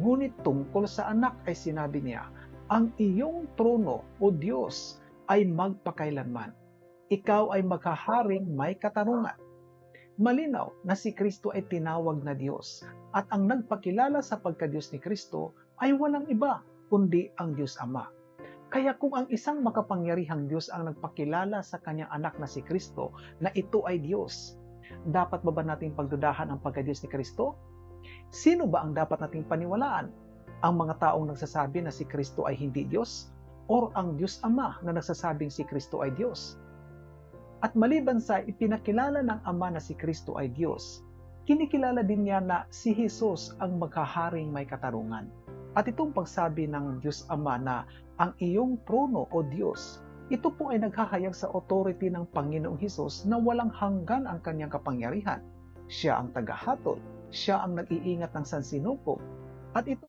Ngunit tungkol sa anak ay sinabi niya, ang iyong trono o Diyos ay magpakailanman. Ikaw ay maghaharing may katarungan. Malinaw na si Kristo ay tinawag na Diyos at ang nagpakilala sa pagka-Diyos ni Kristo ay walang iba kundi ang Diyos Ama. Kaya kung ang isang makapangyarihang Diyos ang nagpakilala sa kanyang anak na si Kristo na ito ay Diyos, dapat ba ba nating pagdudahan ang pagka-Diyos ni Kristo? Sino ba ang dapat nating paniwalaan? Ang mga taong nagsasabi na si Kristo ay hindi Diyos? Or ang Diyos Ama na nagsasabing si Kristo ay Diyos? At maliban sa ipinakilala ng Ama na si Kristo ay Diyos, kinikilala din niya na si Jesus ang maghaharing may katarungan. At itong pagsabi ng Diyos Ama na ang iyong trono o Diyos, ito po ay naghahayag sa authority ng Panginoong Hesus na walang hanggan ang kanyang kapangyarihan. Siya ang tagahatol, siya ang nag-iingat ng sansinukob, at ito